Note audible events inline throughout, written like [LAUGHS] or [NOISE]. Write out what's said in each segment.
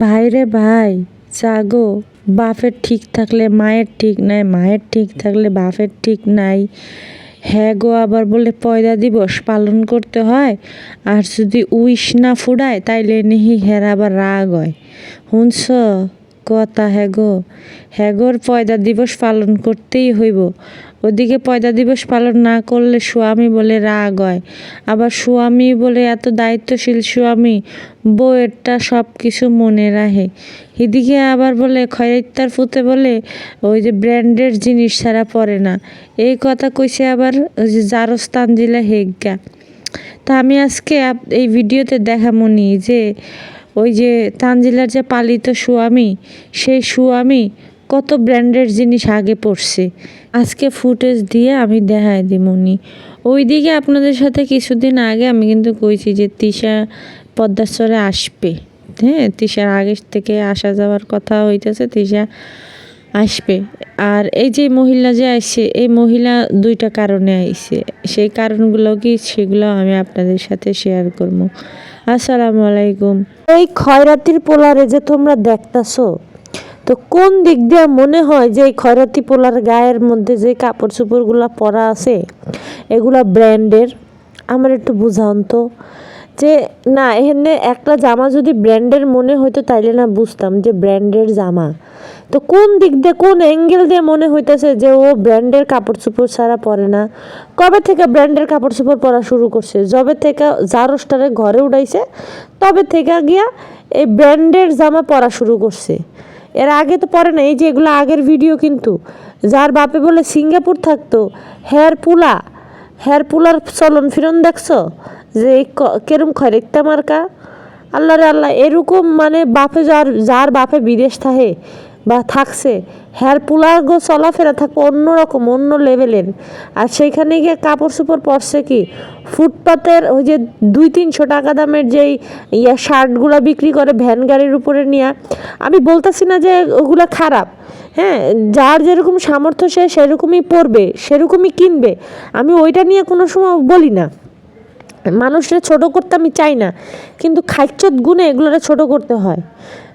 ভাইরে ভাই জাগো বাপের ঠিক থাকলে মায়ের ঠিক নাই, মায়ের ঠিক থাকলে বাপের ঠিক নাই। হ্যাঁ গো, আবার বলে পয়দা দিবস পালন করতে হয়। আর যদি উইশ না ফুডায় তাইলে নিহি হের আবার রাগ হয়। শুনছ? কথা হ্যাঁ গো। হ্যাঁ গোর পয়দা দিবস পালন করতেই হইব। ওদিকে পয়দা দিবস পালন না করলে স্বামী বলে রাগ হয়। আবার স্বামী বলে এত দায়িত্বশীল স্বামী, বউয়েরটা সব কিছু মনে রাখে। এদিকে আবার বলে খয়রাইত্তার ফুতে বলে, ওই যে ব্র্যান্ডের জিনিস ছাড়া পরে না। এই কথা কইছে আবার ওই যে জারস্তান জেলা হেগগা তা আমি আজকে এই ভিডিওতে দেখামনি যে ওই যে তানজিলার যে পালিত সুয়ামি, সেই সুয়ামি কত ব্র্যান্ডের জিনিস আগে পড়ছে আজকে ফুটেজ দিয়ে আমি দেখাই দিমনি ওইদিকে আপনাদের সাথে কিছুদিন আগে আমি কিন্তু কইছি যে তিশা পদ্মাশ্বরে আসবে। হ্যাঁ তিশার আগে থেকে আসা যাওয়ার কথা হইতেছে। তিশা আসবে। আর এই যে মহিলা যে আসছে এই মহিলা দুইটা কারণে আইছে। সেই কারণগুলো কি, সেগুলো আমি আপনাদের সাথে শেয়ার করব। আসসালামু আলাইকুম। এই খয়রাতির পোলারে যে তোমরা দেখতাছো, তো কোন দিক দিয়ে মনে হয় যে এই খয়রাতি পোলার গায়ের মধ্যে যে কাপড় চোপড়গুলো পরা আছে, এগুলা ব্র্যান্ডের আমার একটু বুঝান তো। যে না, এখানে একটা জামা যদি ব্র্যান্ডের মনে হইতো তাইলে না বুঝতাম যে ব্র্যান্ডের জামা। তো কোন দিক দিয়ে, কোন অ্যাঙ্গেল দিয়ে মনে হইতেছে যে ও ব্র্যান্ডের কাপড় চোপড় ছাড়া পরে না? কবে থেকে ব্র্যান্ডের কাপড় চোপড় পরা শুরু করছে? যবে থেকে জারোস্টারে ঘরে উঠাইছে, তবে থেকে গিয়া এই ব্র্যান্ডের জামা পরা শুরু করছে। এর আগে তো পরে না এই যে এগুলো আগের ভিডিও কিন্তু। যার বাপে বলে, সিঙ্গাপুর থাকতো, হেয়ার পুলা, হেয়ার পুলার চলন ফিরন দেখছ? যে কেরম খরেকটা মার্কা আল্লাহ রে আল্লাহ, এরকম মানে বাপে যার যার বাপে বিদেশ থাকে বা থাকছে হ্যার পুলার গো চলাফেরা থাকবে অন্যরকম অন্য লেভেলের। আর সেইখানে গিয়ে কাপড় চোপড় পরছে কি? ফুটপাতের ওই যে দুই তিনশো টাকা দামের যেই ইয়া শার্টগুলো বিক্রি করে ভ্যান গাড়ির উপরে নিয়ে, আমি বলতেছি না যে ওগুলো খারাপ। হ্যাঁ যার যেরকম সামর্থ্য সে সেরকমই পরবে, সেরকমই কিনবে। আমি ওইটা নিয়ে কোনো সময় বলি না। মানুষরা ছোট করতে আমি চাই না, কিন্তু খাইচ্ছত গুণে এগুলোরে ছোট করতে হয়।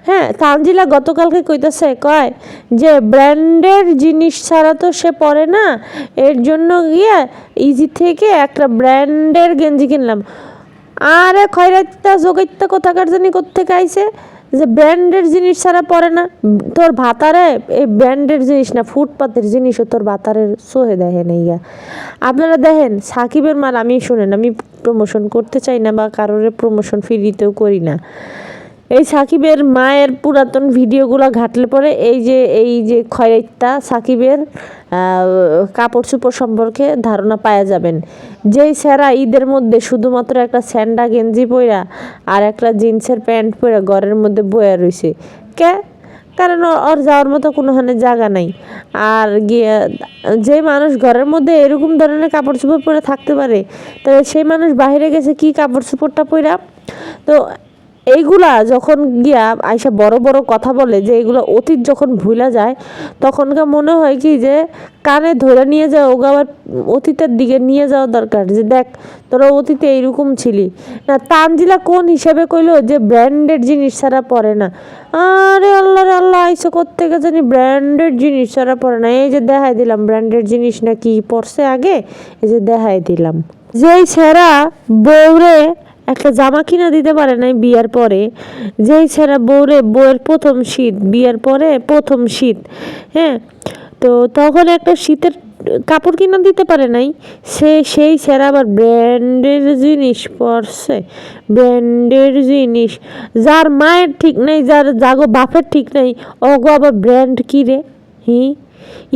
হ্যাঁ তানজিলা গতকালকে কইতেছে, কয় যে ব্র্যান্ডের জিনিস ছাড়া তো সে পরে না, এর জন্য গিয়ে ইজি থেকে একটা ব্র্যান্ডের গেঞ্জি কিনলাম। আরে খয়রাত্তা, জোগাইত্তা কোথাকার জানি কোথেকে আইছে? যে ব্র্যান্ডের জিনিস ছাড়া পরে না। তোর ভাতারে এই ব্র্যান্ডের জিনিস না, ফুটপাতের জিনিসও তোর ভাতারের সোহে দেখে নেই গা। আপনারা দেখেন, সাকিবের মাল আমি শুনেন, আমি প্রমোশন করতে চাই না বা কারোর প্রমোশন ফ্রিতেও করি না। এই সাকিবের মায়ের পুরাতন ভিডিওগুলো ঘাটলে পরে এই যে এই যে খয়রাইত্তা সাকিবের কাপড় চোপড় সম্পর্কে ধারণা পাওয়া যাবেন। যেই স্যারা ঈদের মধ্যে শুধুমাত্র একটা স্যান্ডা গেঞ্জি পইরা আর একটা জিন্সের প্যান্ট পরে ঘরের মধ্যে বয়া রইছে। কে? কারণ ওর যাওয়ার মতো কোনোখানে জায়গা নাই। আর গিয়ে যে মানুষ ঘরের মধ্যে এরকম ধরনের কাপড় চোপড় পরে থাকতে পারে, তাহলে সেই মানুষ বাইরে গেছে কি কাপড় চোপড়টা পরা তো এইগুলা যখন গিয়া আইসা বড় বড় কথা বলে যে এগুলো অতীত যখন ভুলা যায় তখনকার মনে হয় কি যে কানে ধরে নিয়ে যাওয়া, ওগা আবার অতীতের দিকে নিয়ে যাওয়া দরকার। যে দেখ, তোরা অতীতে এইরকম ছিলি। না, তানজিলা কোন হিসাবে কইলো যে ব্র্যান্ডেড জিনিস ছাড়া পরে না? আরে আল্লাহ রে আল্লাহ, আইসে কোত্থেকে জানি ব্র্যান্ডেড জিনিস ছাড়া পরে না? এই যে দেখাই দিলাম, ব্র্যান্ডেড জিনিস না কি পরছে আগে? এই যে দেখাই দিলাম। যেই ছেঁড়া বউরে একটা জামা কিনা দিতে পারে নাই বিয়ার পরে। যেই ছেঁড়া বউরে বউয়ের প্রথম শীত, বিয়ার পরে প্রথম শীত হ্যাঁ? তো তখন একটা শীতের কাপড় কিনা দিতে পারে নাই। সে, সেই ছেঁড়া আবার ব্র্যান্ডের জিনিস পরছে, ব্র্যান্ডের জিনিস। যার মায়ের ঠিক নাই, যার জাগো বাপের ঠিক নাই ওগো আবার ব্র্যান্ড কি রে? হি?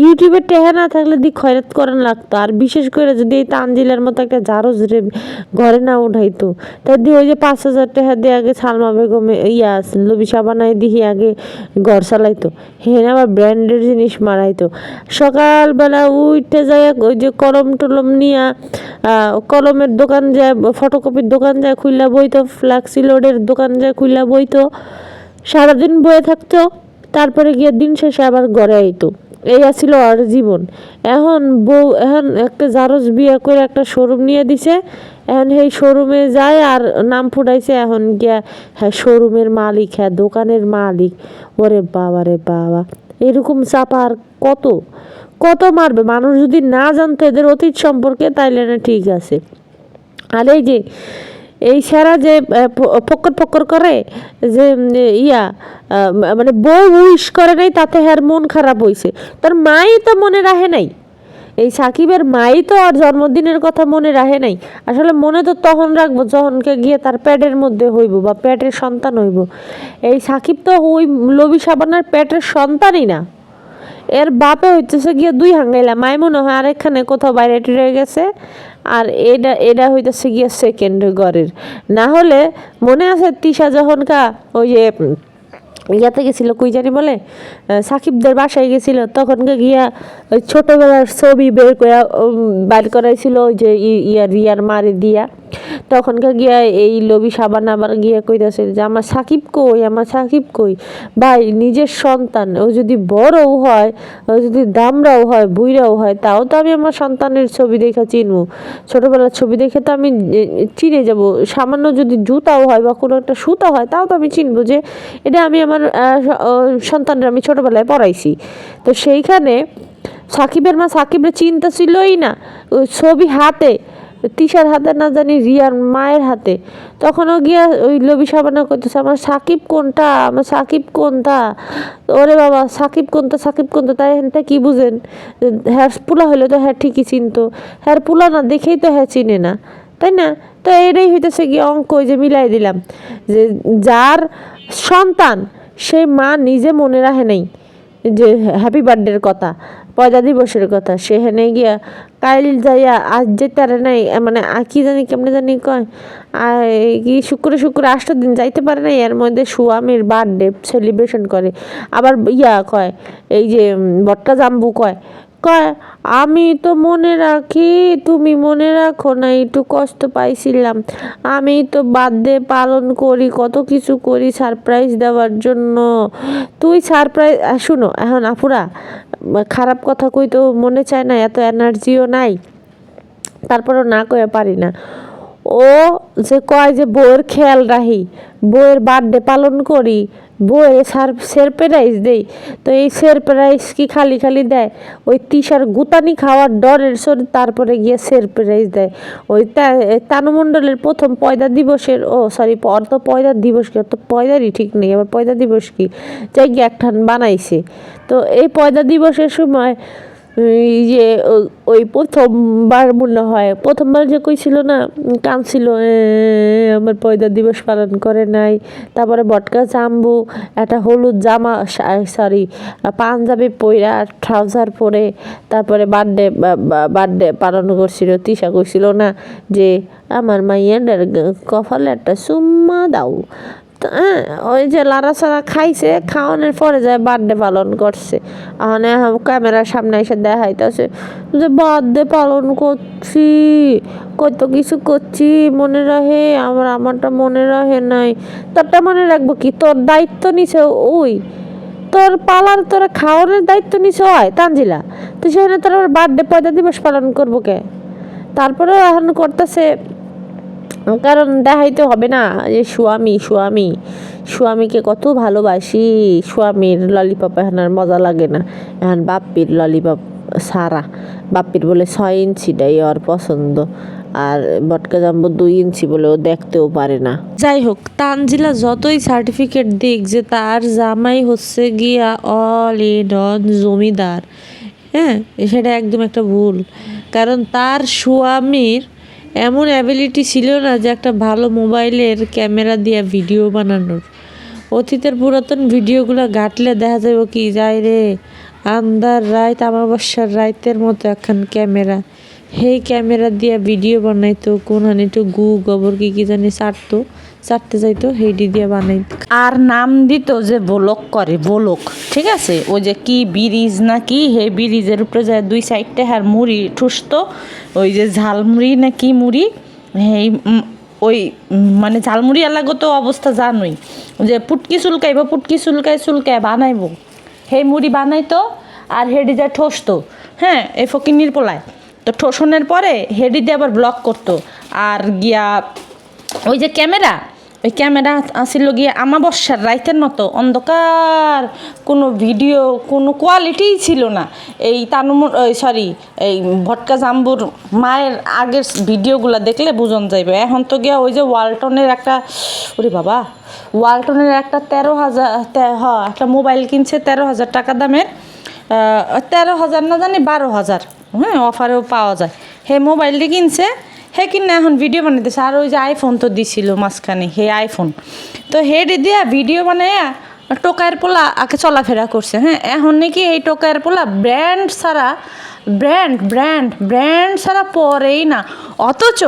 ইউটিউবে টেহা না থাকলে দি খয়রাত করান লাগতো। আর বিশেষ করে যদি এই তানজিলের মতো একটা জারো রে ঘরে না উঠাইতো, তাই দিয়ে ওই যে পাঁচ হাজার টাকা দিয়ে আগে সালমা বেগম ইয়া লবিসা বানাই দিয়ে আগে ঘর চালাইতো। হেন আবার ব্র্যান্ডের জিনিস মারাইতো। সকালবেলা উঠতে যায় ওই যে কলম টলম নিয়া কলমের দোকান যায়, ফটোকপির দোকান যায় খুললা বইতো, ফ্লাক্সি লোডের দোকান যায় খুললা বইতো। সারাদিন বয়ে থাকতো, তারপরে গিয়ে দিন শেষে আবার ঘরে আইতো। এই আছিল আর জীবন। এখন বউ, এখন একটা জারজ বিয়ে করে একটা শোরুম নিয়ে দিছে। এখন সেই শোরুমে যায় আর নাম ফুটাইছে এখন গিয়া হ্যাঁ শোরুমের মালিক হ্যাঁ দোকানের মালিক। ওরে বাবা রে বাবা, এরকম চাপা আর কত? কত মারবে? মানুষ যদি না জানতো এদের অতীত সম্পর্কে তাইলে না ঠিক আছে। আর এই যে এই সারা যে ফক্কর ফক্কর করে যে ইয়া মানে বউ উইশ করে নাই, তাতে হ্যার মন খারাপ হইছে। তার মাই তো মনে রাখে নাই। এই সাকিবের মাই তো আর জন্মদিনের কথা মনে রাখে নাই। আসলে মনে তো তখন রাখব যখনকে গিয়ে তার প্যাটের মধ্যে হইব বা প্যাটের সন্তান হইব। এই সাকিব তো ওই লবি সাবানার প্যাটের সন্তানই না। এর বাপে হইতেছে গিয়ে দুই হাঙ্গাইলা। মাই মনে হয় আরেকখানে কোথাও বাইরে টিরে গেছে। আর এটা এটা হইতেছে গিয়ে সেকেন্ড ঘরের। না হলে মনে আছে তিশা যখন কা ওই যে ইয়াতে গেছিল, কুই জানি বলে? সাকিবদের বাসায় গেছিল। তখন গিয়া ওই ছোটোবেলার ছবি বের করে বাইর করাইছিল ওই যে ই- ইয়া রিয়ার মারে দিয়া। তখন গিয়া এই লবি সাবান আবার গিয়া কইতাছে যে, আমার সাকিব কই? আমার সাকিব কই? ভাই, নিজের সন্তান। ও যদি বড়ও হয়, ও যদি দামরাও হয় বুইরাও হয়, তাও তো আমি আমার সন্তানের ছবি দেখে চিনবো। ছোটোবেলার ছবি দেখে তো আমি চিনে যাব। সামান্য যদি জুতাও হয় বা কোনো একটা সুতা হয়, তাও তো আমি চিনবো যে, এটা আমি আমার আহ, সন্তানের আমি ছোটবেলায় পড়াইছি। তো সেইখানে সাকিবের মা সাকিবের চিন্তা ছিলই না। ওই ছবি হাতে তিশার হাতে না জানি রিয়ার মায়ের হাতে। তখনও গিয়া ওই লবি সাবানা করতেছে আমার সাকিব কোনটা? আমার সাকিব কোনটা? ওরে বাবা সাকিব কোনটা সাকিব কোনটা? তাই এটা কি বুঝেন? হ্যাঁ পুলা হলে তো হ্যাঁ ঠিকই চিনতো। হ্যাঁ পুলা না দেখেই তো হ্যাঁ চিনে না। তাই না? তো এটাই হইতেছে গিয়ে অঙ্ক যে মিলাই দিলাম যে যার সন্তান সেই মা নিজে মনে রাখে নাই যে হ্যাপি বার্থডের কথা পয়দা দিবসের কথা। সে হেনে গিয়া কাইল যাইয়া আজ যে তারে নাই মানে আ- কি জানি কেমনে জানি কয় আর কি শুক্র শুক্র আষ্ট দিন যাইতে পারে নাই, এর মধ্যে সুয়ামীর বার্থডে সেলিব্রেশন করে। আবার ইয়া কয়, এই যে বট্টা জাম্বু কয় কয়, আমি তো মনে রাখি, তুমি মনে রাখো না, একটু কষ্ট পাইছিলাম। আমি তো বার্থডে পালন করি, কত কিছু করি সারপ্রাইজ দেওয়ার জন্য। তুই সারপ্রাইজ শুনো, এখন আপুরা, খারাপ কথা কই তো মনে চায় না, এত এনার্জিও নাই। তারপরও না কয়ে পারি না। ও যে কয় যে বউয়ের খেয়াল রাখি, বউয়ের বার্থডে পালন করি বউয়ের সার সারপ্রাইজ দেই। তো এই সারপ্রাইজ কি খালি খালি দেয়? ওই তিসার গুতানি খাওয়ার ডরের সরে তারপরে গিয়ে সারপ্রাইজ দেয়। ওই তানুমণ্ডলের প্রথম পয়দা দিবসের ও সরি তো পয়দা দিবস কি? অত পয়দারই ঠিক নেই, আবার পয়দা দিবস কি? যাই গ্যাকঠান বানাইছে। তো এই পয়দা দিবসের সময় যে ওই প্রথমবার মনে হয়, প্রথমবার যে কইছিল না কাঁদছিল আমার পয়দা দিবস পালন করে নাই, তারপরে বটকা জাম্বু একটা হলুদ জামা সরি পাঞ্জাবি পইরা ট্রাউজার পরে, তারপরে বার্থডে বার্থডে পালন করছিল, তিশা কইছিল না যে, আমার মাইয়াটার কপালে একটা সুম্মা দাও। ওই যে লারা সারা খাইছে, খাওয়ানোর পরে যায় বার্থডে পালন করছে। মানে ক্যামেরার সামনে এসে দেখাইতেছে যে বার্থডে পালন করছি কত কিছু করছি, মনে রাখে, আমার আমারটা মনে রাখে নাই। তোরটা মনে রাখব কি? তোর দায়িত্ব নিছে ওই। তোর পালার, তোর খাওয়ানোর দায়িত্ব নিছে হয় তানজিলা। তো সেখানে তোর বার্থডে পয়দা দিবস পালন করব কে? তারপরে এখন করতেছে কারণ দেখাইতে হবে না যে স্বামী স্বামী স্বামীকে কত ভালোবাসি। স্বামীর ললিপপ এখন আর মজা লাগে না। এখন বাপ্পির ললিপপ সারা। বাপ্পির বলে ছয় ইঞ্চিটাই ওর পছন্দ। আর বটকা জাম্বু দুই ইঞ্চি বলে ও দেখতেও পারে না। যাই হোক, তানজিলা যতই সার্টিফিকেট দিক যে তার জামাই হচ্ছে গিয়া অল ইন অন জমিদার। হ্যাঁ সেটা একদম একটা ভুল। কারণ তার স্বামীর এমন অ্যাবিলিটি ছিল না যে একটা ভালো মোবাইলের ক্যামেরা দিয়ে ভিডিও বানানোর। অতীতের পুরাতন ভিডিওগুলো ঘাটলে দেখা যাবে কি, যাই রে আন্দার রাইত আমাবস্যার রাইতের মতো একখান ক্যামেরা। সেই ক্যামেরা দিয়ে ভিডিও বানাইতো কোন একটু গু গোবর কি কি জানি চাটতো চাটতে যাইতো হেডি দিয়ে বানাই আর নাম দিত যে বোলক করে, বোলক, ঠিক আছে? ওই যে কি ব্রিজ না কি, হে ব্রিজের উপরে যায় দুই সাইডটা হ্যার মুড়ি ঠুসতো, ওই যে ঝালমুড়ি না কি মুড়ি হেই ওই মানে ঝালমুড়ি এলাকা তো অবস্থা জানোই। যে পুটকি চুলকাইব, পুটকি চুলকাই চুলকাই বানাইব। সেই মুড়ি বানাইতো আর হেডি যায় ঠসতো। হ্যাঁ এই ফকিনির পোলায়। তো ঠোসনের পরে হেডি দিয়ে আবার ব্লক করতো। আর গিয়া, ওই যে ক্যামেরা ওই ক্যামেরা আসিল গিয়ে আমাবস্যার রাইতের মতো। অন্ধকার, কোনো ভিডিও কোনো কোয়ালিটিই ছিল না। এই তানুমুর ওই সরি এই ভটকা জাম্বুর মায়ের আগের ভিডিওগুলো দেখলে বুঝন যাইবে। এখন তো গিয়া ওই যে ওয়ালটনের একটা ওরে বাবা ওয়ালটনের একটা তেরো হাজার হ, একটা মোবাইল কিনছে তেরো হাজার টাকা দামের। তেরো হাজার না জানি বারো হাজার। হ্যাঁ অফারেও পাওয়া যায়। হে মোবাইলটি কিনছে হে কিনে এখন ভিডিও বানাইতেছে। আর ওই যে আইফোন তো দিছিল মাঝখানে, হে আইফোন তো হেডি দিয়া ভিডিও বানাইয়া টোকায়ের পোলা আগে চলাফেরা করছে হ্যাঁ? এখন নাকি এই টোকায়ের পোলা ব্র্যান্ড ছাড়া ব্র্যান্ড ব্র্যান্ড ব্র্যান্ড ছাড়া পরেই না। অথচ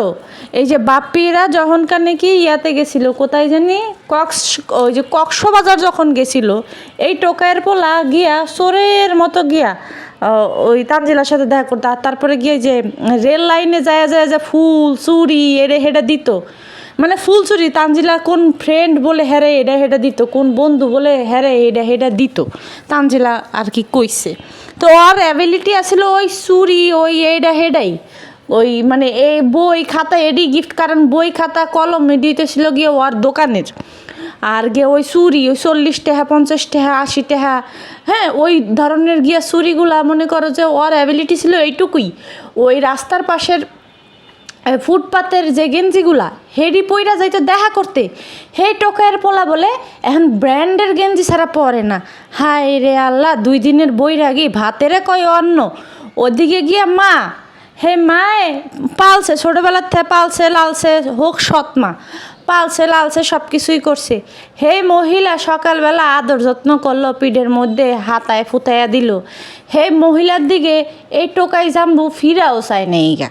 এই যে বাপ্পিরা যখনকার নাকি ইয়াতে গেছিল, কোথায় জানি? কক্স, ওই যে কক্সবাজার যখন গেছিল, এই টোকায়ের পোলা গিয়া চোরের মতো গিয়া ওই তানজিলার সাথে দেখা করতো। আর তারপরে গিয়ে যে রেল লাইনে যায় যায় যে ফুল, চুরি, এড়ে হেডে দিত। মানে ফুল, চুরি, তানজিলা কোন ফ্রেন্ড বলে হেরে এটা হেডা দিত, কোন বন্ধু বলে হেরে এটা হেডা দিত, তানজিলা আর কি কইছে। তো আর অ্যাবিলিটি আসলে ওই চুরি, ওই এইটা হেডাই। ওই মানে এই বই খাতা, এডি গিফট কারণ বই খাতা, কলম দিতেছিল গিয়ে ওর দোকানের। আর গিয়ে ওই চুরি, ওই চল্লিশ টাকা, পঞ্চাশ টাকা, আশি টাকা হ্যাঁ ওই ধরনের গিয়া চুরিগুলা মনে করো যে ওর অ্যাবিলিটি ছিল এইটুকুই। ওই রাস্তার পাশের ফুটপাতের যে গেঞ্জিগুলা, হেডি পইরা যাইতে দেখা করতে। হে টোকায়ের পোলা বলে, এখন ব্র্যান্ডের গেঞ্জি ছাড়া পরে না। হায় রে আল্লাহ, দুই দিনের বইরাগি ভাতেরে কয় অন্ন। ওদিকে গিয়া মা, হে মায়ে, পালছে, ছোটোবেলার থেকে পালছে, লালছে, হোক সৎ মা। পালছে, লালছে সব কিছুই করছে। হে মহিলা, সকালবেলা আদর যত্ন করল, পিঠের মধ্যে হাতায় ফুতাইয়া দিল। হে মহিলার দিকে এই টোকাই জাম্বু ফিরাও চায় নেই গা।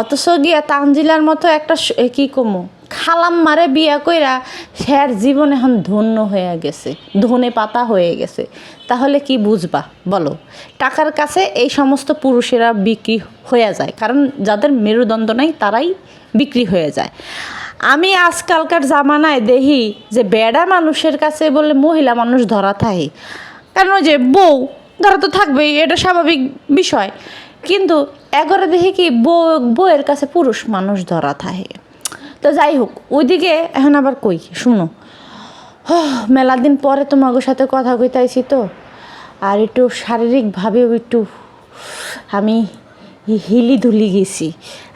অথচ গিয়া তানজিলার মতো একটা কি কমু? খালাম মারে বিয়া কইরা স্যার জীবন এখন ধন্য হয়ে গেছে, ধনে পাতা হয়ে গেছে। তাহলে কি বুঝবা? বলো। টাকার কাছে এই সমস্ত পুরুষেরা বিক্রি হয়ে যায়, কারণ যাদের মেরুদণ্ড নাই তারাই বিক্রি হয়ে যায়। আমি আজকালকার জামানায় দেখি যে বেড়া মানুষের কাছে বলে মহিলা মানুষ ধরা থাকে ওই যে বউ, ধরা তো থাকবেই, এটা স্বাভাবিক বিষয়। কিন্তু এগরে দেখি কি বউ, বউয়ের কাছে পুরুষ মানুষ ধরা থাকে তো যাই হোক, ওইদিকে এখন আবার কই? শুনো। মেলা দিন পরে তোমাদের সাথে কথা কইতাইছি তো। আর একটু শারীরিকভাবেও একটু আমি হিলি ধুলি গেছি।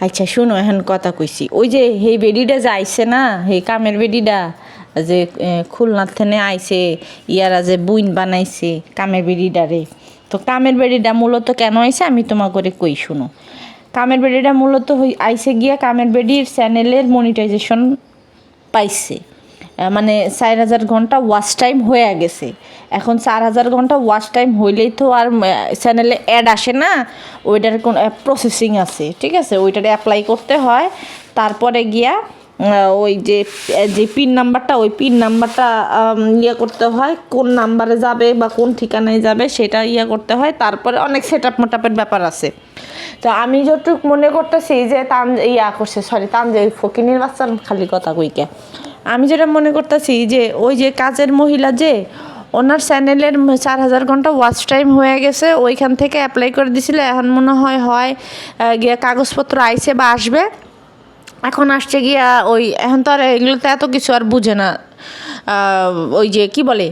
আচ্ছা শোনো, এখন কথা কইছি। ওই যে সেই বেডিটা যে আইছে না, সেই কামের বেডিটা, যে খুলনার থেনে আইছে, ইয়ারা যে বুইন বানাইছে কামের বেডিটারে। তো কামের বেডিটা মূলত কেন আইছে, আমি তোমার করে কই শুনো। কামের বেডিটা মূলত আইসে গিয়া কামের বেডির চ্যানেলের মনিটাইজেশন পাইছে। মানে চার হাজার ঘণ্টা ওয়াচ টাইম হয়ে গেছে। এখন চার হাজার ঘণ্টা ওয়াচ টাইম হইলেই তো আর চ্যানেলে অ্যাড আসে না, ওইটার কোন প্রসেসিং আছে, ঠিক আছে? ওইটারে অ্যাপ্লাই করতে হয়। তারপরে গিয়া ওই যে যে পিন নাম্বারটা ওই পিন নাম্বারটা ইয়ে করতে হয়, কোন নাম্বারে যাবে বা কোন ঠিকানায় যাবে সেটা ইয়ে করতে হয়। তারপরে অনেক সেট আপ মোটাপের ব্যাপার আছে। তো আমি যতটুক মনে করতেছি যে তান, ইয়া করছে সরি তান যে ফকিনের বাচ্চার খালি কথা কইকে। আমি যেটা মনে করতেছি যে ওই যে কাজের মহিলা যে, ওনার চ্যানেলের চার হাজার ঘণ্টা ওয়াচ টাইম হয়ে গেছে, ওইখান থেকে অ্যাপ্লাই করে দিছিল। এখন মনে হয় হয় গিয়ে কাগজপত্র আইছে বা আসবে। এখন আসছে গিয়া ওই, এখন তো আর এগুলোতে এত কিছু আর বুঝে না। ওই যে কি বলে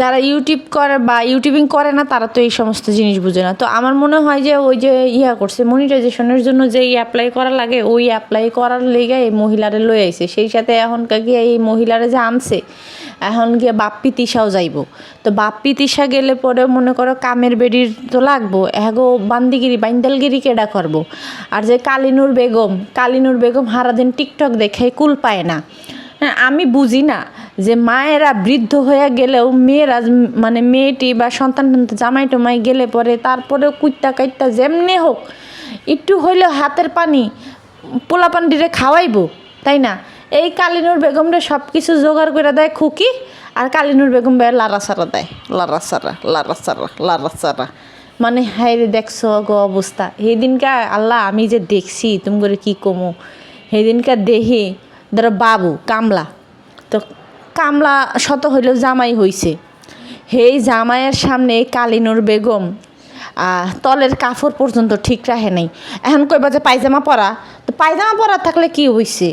যারা ইউটিউব করে বা ইউটিউবিং করে না, তারা তো এই সমস্ত জিনিস বুঝে না। তো আমার মনে হয় যে ওই যে ইয়া করছে মনিটাইজেশনের জন্য যে অ্যাপ্লাই করা লাগে, ওই অ্যাপ্লাই করার লেগে এই মহিলারে লয়ে আইছে। সেই সাথে এখন গিয়ে এই মহিলারে যে আনছে, এখন গিয়ে বাপ্পি তিসাও যাইব। তো বাপ্পি তিসা গেলে পরে মনে করো কামের বেডির তো লাগবো, এগো বান্দিগিরি, বাইন্দালগিরি কেডা করব? আর যে কালিনুর বেগম কালিনুর বেগম সারাদিন টিকটক দেখে কুল পায় না। হ্যাঁ আমি বুঝি না যে মায়েরা বৃদ্ধ হয়ে গেলেও মেয়েরা মানে মেয়েটি বা সন্তান জামাই টমাই গেলে পরে তারপরেও কুইত্তা কাইত্তা যেমনি হোক, একটু হইলেও হাতের পানি পোলাপান দিলে খাওয়াইবো, তাই না? এই কালিনুর বেগমরে সব কিছু জোগাড় করে দেয় খুকি আর কালিনুর বেগম বের লারা সারা দেয় লারা সারা লারা সারা লারা সারা। মানে রে দেখছ গো অবস্থা। দিনকা আল্লাহ আমি যে দেখছি, তুমি করে কী কমো? সেই দিনকার দেখি ধরো বাবু কামলা, তো কামলা শত হইলেও জামাই হইছে। সেই জামাইয়ের সামনে কালিনুর বেগম তলের কাপড় পর্যন্ত ঠিক রাখে নাই। এখন কইবা যে পায়জামা পরা, তো পায়জামা পরা থাকলে কি হইছে?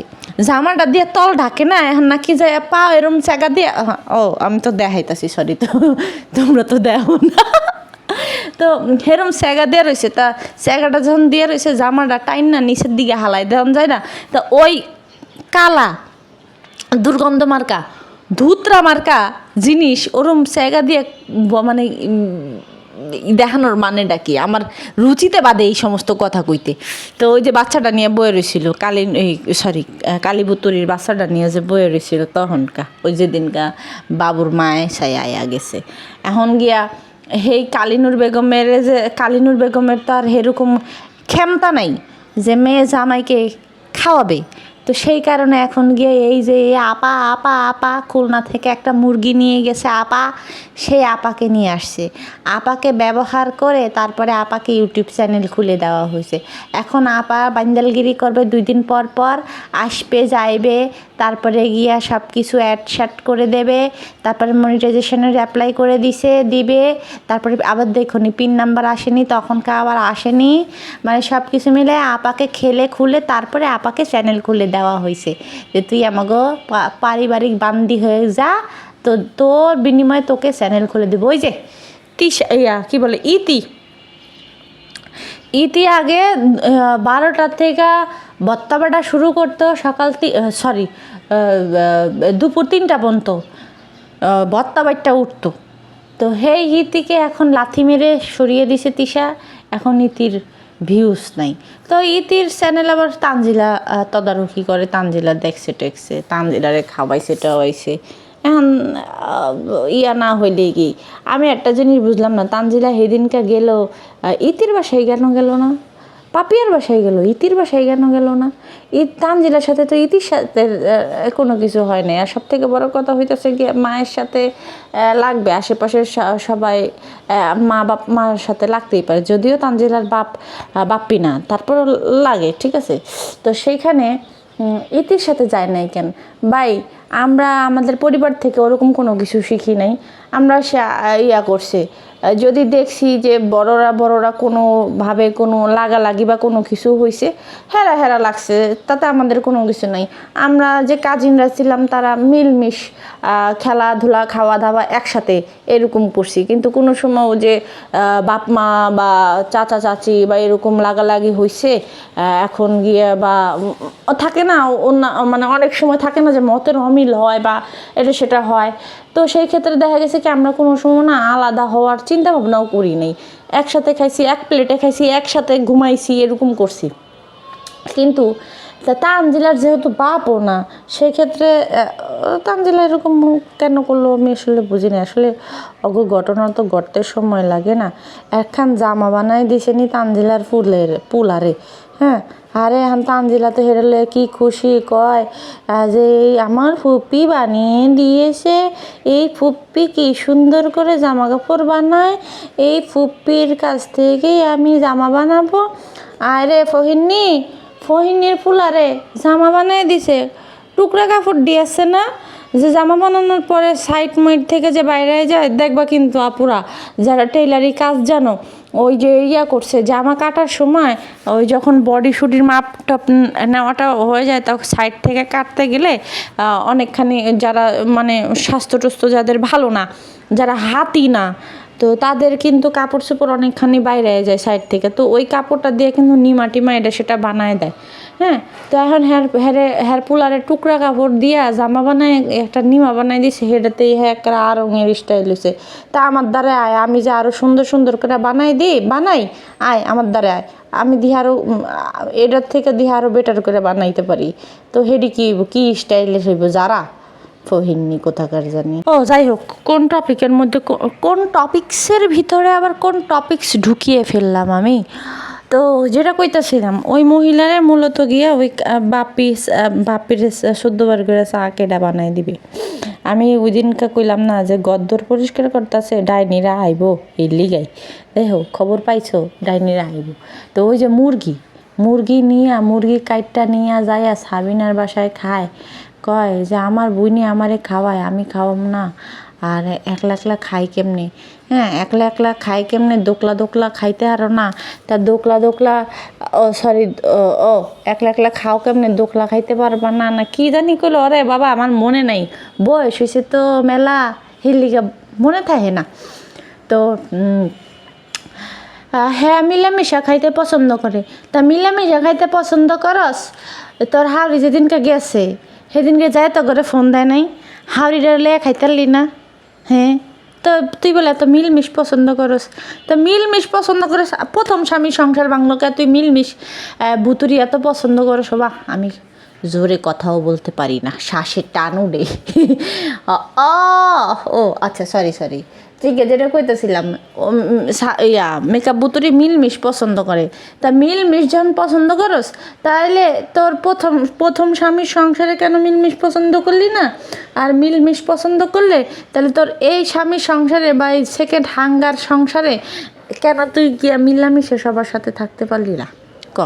জামাটা দিয়ে তল ঢাকে না, এখন নাকি যায় পা এরম জায়গা দিয়ে ও, আমি তো দেখাইতাছি সরি তো, তোমরা তো দেখো না। তো হেরম স্যাগা দিয়ে রয়েছে তা স্যাগাটা যখন দিয়ে রয়েছে জামাটা টাইম না, নিচের দিকে হালাই দেওয়া যায় না, তা ওই কালা দুর্গন্ধ মার্কা ধুতরা মার্কা জিনিস ওরম স্যাগা দিয়ে মানে দেখানোর মানেটা কি? আমার রুচিতে বাদে এই সমস্ত কথা কইতে। তো ওই যে বাচ্চাটা নিয়ে বয়ে রয়েছিল কালী, এই সরি কালীবুতুরির বাচ্চাটা নিয়ে যে বয়ে রয়েছিল তখনকা ওই যেদিনকা বাবুর মায় সাই আয়া গেছে। এখন গিয়া সেই কালিনুর বেগমের যে, কালিনুর বেগমের তো আর সেরকম ক্ষমতা নাই যে মেয়ে জামাইকে খাওয়াবে। তো সেই কারণে এখন গিয়ে এই যে আপা আপা আপা, খুলনা থেকে একটা মুরগি নিয়ে গেছে আপা, সেই আপাকে নিয়ে আসছে। আপাকে ব্যবহার করে তারপরে আপাকে ইউটিউব চ্যানেল খুলে দেওয়া হয়েছে। এখন আপা বান্দালগিরি করবে দুই দিন পর পর, আসবে, যাইবে তারপরে গিয়া সব কিছু অ্যাড শ্যাড করে দেবে, তারপরে মনিটাইজেশনের অ্যাপ্লাই করে দিছে, দিবে, তারপরে আবার দেখুন পিন নাম্বার আসেনি, তখনকার আবার আসেনি মানে সব কিছু মিলে আপাকে খেলে খুলে তারপরে আপাকে চ্যানেল খুলে দেওয়া হয়েছে যে তুই আমাকে পারিবারিক বান্দি হয়ে যা, তো তোর বিনিময়ে তোকে চ্যানেল খুলে দেবো। ওই যে, তিস, ইয়া, কী বলে, ইতি। ইতি আগে বারোটার থেকে বত্তা বাটা শুরু করতো সকাল তি সরি দুপুর তিনটা পর্যন্ত আহ, বত্তা বাটটা উঠতো। তো হেই ইতিকে এখন লাথি মেরে সরিয়ে দিছে তিশা এখন ইতির ভিউজ নাই। তো ইতির চ্যানেল আবার তানজিলা তদারকি করে তানজিলা দেখছে টেকছে তানজিলারে খাওয়াইছে টাওয়াইছে। এখন ইয়া না হইলে কি? আমি একটা জিনিস বুঝলাম না তানজিলা সেদিনকে গেল ইতির বাসায় কেন গেল না? পাপিয়ার বাসায় গেল, ইতির বাসায় কেন গেল না? ঈদ তানজিলার সাথে তো ইতির সাথে কোনো কিছু হয় না আর সব থেকে বড় কথা হইতেছে গিয়ে মায়ের সাথে লাগবে। আশেপাশের সবাই মা বাপ, মার সাথে লাগতেই পারে। যদিও তানজিলার বাপ বাপ্পি না, তারপরও লাগে, ঠিক আছে? তো সেইখানে ইতির সাথে যায় নাই কেন? ভাই, আমরা আমাদের পরিবার থেকে ওরকম কোনো কিছু শিখি নাই। আমরা সা- ইয়া করছে। যদি দেখছি যে বড়রা বড়রা কোনোভাবে কোনো লাগালাগি বা কোনো কিছু হয়েছে হেরা হেরা লাগছে, তাতে আমাদের কোনো কিছু নাই। আমরা যে কাজিনরা ছিলাম, তারা মিলমিশ খেলাধুলা খাওয়া দাওয়া একসাথে এরকম করছি। কিন্তু কোনো সময় যে বাপ মা বা চাচা চাচি বা এরকম লাগালাগি হয়েছে এখন গিয়ে বা থাকে না, অন্য মানে অনেক সময় থাকে না যে মতের অমিল হয় বা এটা সেটা হয়। তো সেই ক্ষেত্রে দেখা গেছে কি আমরা কোনো সময় না আলাদা হওয়ার চিন্তা ভাবনাও করি নাই। একসাথে খাইছি, এক প্লেটে খাইছি, একসাথে ঘুমাইছি, এরকম করছি। কিন্তু তা তানজিলার যেহেতু বাপও না সেক্ষেত্রে তানজিলা এরকম কেন করল আমি আসলে বুঝি না। আসলে অগ ঘটনা তো গড়তে সময় লাগে না। একখান জামা বানাই দিছেনি তানজিলার ফুলের, পুলারে। হ্যাঁ আরে এখন তানজিলা তো হেরলে কি খুশি কয়? যে এই আমার ফুপ্পি বানিয়ে দিয়েছে, এই ফুপ্পি কি সুন্দর করে জামা কাপড় বানায়? এই ফুপ্পির কাছ থেকেই আমি জামা বানাবো। আরে ফহিনী ফহিনীর ফুলারে জামা বানিয়ে দিছে। টুকরা কাপড় দিয়েছে না? যে জামা বানানোর পরে সাইড মাইড থেকে যে বাইরে যায়, দেখবা কিন্তু আপুরা যারা টেইলারি কাজ জানো, ওই যে ইয়া করছে, জামা কাটার সময় ওই যখন বডি শুটির মাপ টাপ নেওয়াটা হয়ে যায়, তখন সাইড থেকে কাটতে গেলে অনেকখানি যারা মানে স্বাস্থ্য টস্থ্য যাদের ভালো না, যারা হাতি না, তো তাদের কিন্তু কাপড় চোপড় অনেকখানি বাইরে যায় সাইড থেকে। তো ওই কাপড়টা দিয়ে কিন্তু নিমা টিমা এটা সেটা বানায় দেয়। হ্যাঁ? তো এখন হেয়ার হেয়ারে হেয়ার পুলারের টুকরা কাপড় দিয়া জামা বানায়, একটা নিমা বানাই দিছে সেটাতেই হ্যাঁ একটা আর রঙের স্টাইল হয়েছে তা আমার দ্বারা আয়, আমি যে আরও সুন্দর সুন্দর করে বানাই দিই, বানাই, আয়, আমার দ্বারা আয়। আমি দিয়ে আরও এটার থেকে দিয়ে আরও বেটার করে বানাইতে পারি। তো হেডি কি? কি স্টাইলের হইব? যারা? ফহিনী কোথাকার জানি। ও, যাই হোক, কোন টপিকের মধ্যে কোন টপিক্সের ভিতরে আবার কোন টপিক্স ঢুকিয়ে ফেললাম আমি? তো যেটা কইতাছিলাম, ওই মহিলারে মূলত গিয়া ওই বাপি বাপির শুদ্ধবার করে চা কেডা বানাই দিবে। আমি ওই দিনকে কইলাম না যে গদ্দর পরিষ্কার করতেছে, ডাইনিরা আইব এই লিগাই। দেখো, খবর পাইছো, ডাইনিরা আইব। তো ওই যে মুরগি মুরগি নিয়া, মুরগি কাইটটা নিয়া যাইয়া সাবিনার বাসায় খায়। কয় যে, আমার বুইনি আমারে খাওয়ায়, আমি খাওয়াম না। আর একলা একলা খাই কেমনে? হ্যাঁ একলা একলা খাই কেমনে? দোকলা দোকলা খাইতে আরও না। তা দোকলা দোকলা, ও সরি ও একলা একলা খাও কেমনে? দোকলা খাইতে পারবা না না, কি জানি কইলো আরে বাবা, আমার মনে নাই। বয়স হয়েছে তো মেলা হিলিগা মনে থাকে না। তো হ্যাঁ মিলামিশা খাইতে পছন্দ করে। তা মিলামিশা খাইতে পছন্দ করস? তোর হাওড়ি যেদিনকে গেছে, সেদিনকে যায় তো করে ফোন দেয় নাই? হাওড়িটা লে খাইতারলি না? হ্যাঁ? তো তুই বলে, এত মিলমিশ পছন্দ করস। তো মিলমিশ পছন্দ করস, প্রথম স্বামী সংসার বাংলোকে তুই মিলমিশ। বুতুরি এত পছন্দ করস বা আমি জোরে কথাও বলতে পারি না, শ্বাসে টান উড়ে [LAUGHS] ও আচ্ছা সরি সরি আছে যেটা কইতেছিলাম ইয়া মেকআপ বুতুরি মিলমিশ পছন্দ করে। তা মিলমিশ যখন পছন্দ করস তাহলে তোর প্রথম প্রথম স্বামীর সংসারে কেন মিলমিশ পছন্দ করলি না? আর মিলমিশ পছন্দ করলে তাহলে তোর এই স্বামীর সংসারে বা এই সেকেন্ড হাঙ্গার সংসারে কেন তুই গিয়া মিলামিশে সবার সাথে থাকতে পারলি না? ক।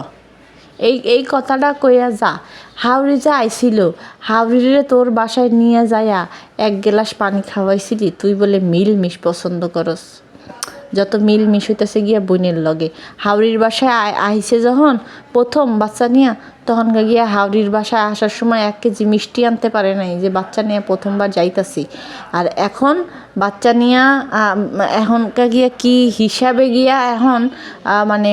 এই এই কথাটা কইয়া যা। হাওড়ি যা আইছিল হাওড়িরে তোর বাসায় নিয়ে যায়া এক গ্লাস পানি খাওয়াইছিলি, তুই বলে মিল মিশ পছন্দ করস। যত মিল মিশ হইতেছে গিয়া বোনের লগে। হাওড়ির বাসায় আই- আইছে যখন প্রথম বাচ্চা নিয়া তখন গিয়া হাওড়ির বাসায় আসার সময় এক কেজি মিষ্টি আনতে পারে নাই যে বাচ্চা নিয়ে প্রথমবার যাইতাছি। আর এখন বাচ্চা নিয়া আম, এখন গিয়া কি হিসাবে গিয়া এখন মানে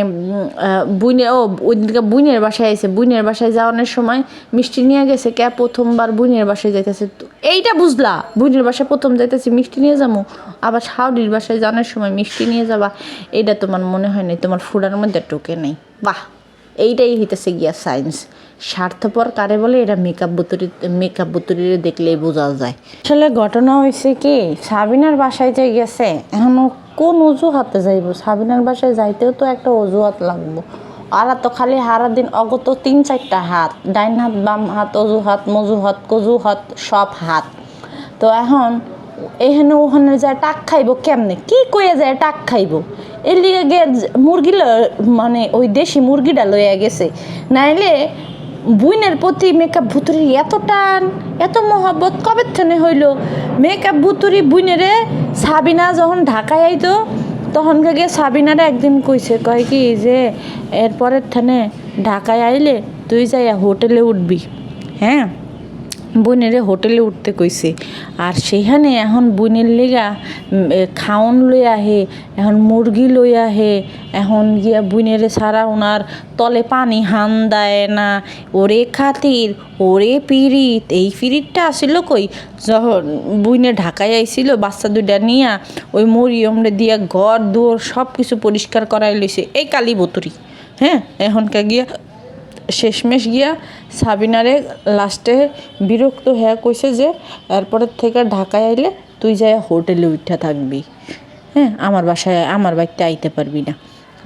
বুইনে ও ওইদিনকে বুইনের বাসায় আইছে বুইনের বাসায় যাওয়ানোর সময় মিষ্টি নিয়ে গেছে কে প্রথমবার বুইনের বাসায় যাইতেছে। এইটা বুঝলা বুইনের বাসায় প্রথম যাইতেছি মিষ্টি নিয়ে যাব আবার শাওরির বাসায় যাওয়ানোর সময় মিষ্টি নিয়ে যাবা এইটা তোমার মনে হয় নাই তোমার ফুডার মধ্যে টোকে নেই। বাহ! এইটাই হইতেছে গিয়া সায়েন্স স্বার্থপর কারে বলে? এটা মেকআপ বুতুরি মেকআপ বুতুরিরে দেখলেই বোঝা যায়। আসলে ঘটনা হয়েছে কি, সাবিনার বাসায় যে গেছে, এখনও কোন অজুহাতে যাইব? সাবিনার বাসায় যাইতেও তো একটা অজুহাত লাগবো। আর তো খালি হারা দিন অগত তিন চারটা হাত, ডাইন হাত, বাম হাত, অজুহাত, মজুহাত, কজুহাত, সব হাত। তো এখন এখানে ওখানে যায় টাক খাইব কেমনে? কি কয়ে যায় টাক খাইব? এর লিগে গে মুরগি মানে ওই দেশি মুরগিটা লইয়া গেছে। নাইলে বুইনের প্রতি মেকআপ ভুতুরি এত টান, এত মহব্বত কবে থেকে হইল? মেকআপ ভুতুরি বুইনেরে সাবিনা যখন ঢাকায় আইতো, তখন গিয়ে সাবিনারে একদিন কইছে, কয় কি যে এরপরের থানে ঢাকায় আইলে তুই যাইয়া হোটেলে উঠবি। হ্যাঁ? বোনেরে হোটেলে উঠতে কইছে। আর সেখানে এখন বোনের লেগা খাওন লই আহে, এখন মুরগি লই আহে, এখন গিয়া বুনেরে সারা ওনার তলে পানি হান দেয় না। ওরে খাতির, ওরে পিরিত এই পিরিতটা আসিল কই? যখন বুইনে ঢাকায় আইছিল, বাচ্চা দুইটা নিয়া, ওই মরিয়মরে দিয়া ঘর দুয়ার সব কিছু পরিষ্কার করাই লইছে। এই কালী বতুরি হ্যাঁ? এখনকার গিয়া শেষমেশ গিয়া সাবিনারে লাস্টে বিরক্ত হয়ে কইছে যে, এরপরের থেকে ঢাকায় আইলে তুই যাই হোটেলে উঠা থাকবি। হ্যাঁ আমার বাসায়, আমার বাড়িতে আইতে পারবি না।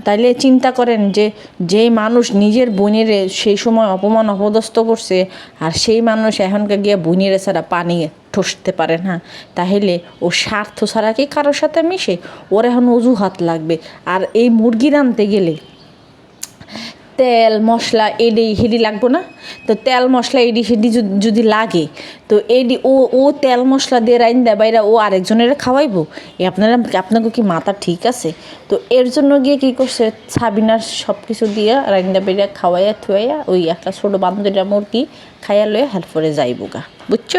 তাইলে চিন্তা করেন যে, যেই মানুষ নিজের বোনের সেই সময় অপমান অপদস্থ করছে, আর সেই মানুষ এখনকার গিয়া বোনের ছাড়া পানি ঠসতে পারে না, তাহলে ও স্বার্থ ছাড়া কি কারোর সাথে মিশে? ওর এখন অজুহাত লাগবে। আর এই মুরগি রানতে গেলে তেল, মশলা, এডি, হেডি লাগবো না? তো তেল, মশলা, এডি, হেডি যদি- লাগে, তো এডি, ও ও তেল, মশলা দিয়ে রাইন দেয় বাইরা ও আরেকজনের খাওয়াইবো। এ আপনারা আপনাকে কি মাথা ঠিক আছে? তো এর জন্য গিয়ে কী করছে? সাবিনার সব কিছু দিয়ে রাইন্দা বেরিয়া খাওয়াইয়া থুয়াইয়া ওই একটা ছোটো বান্ধবীরা মুরগি খাইয়া লয়ে হেল্প করে যাইবো গা। বুঝছ?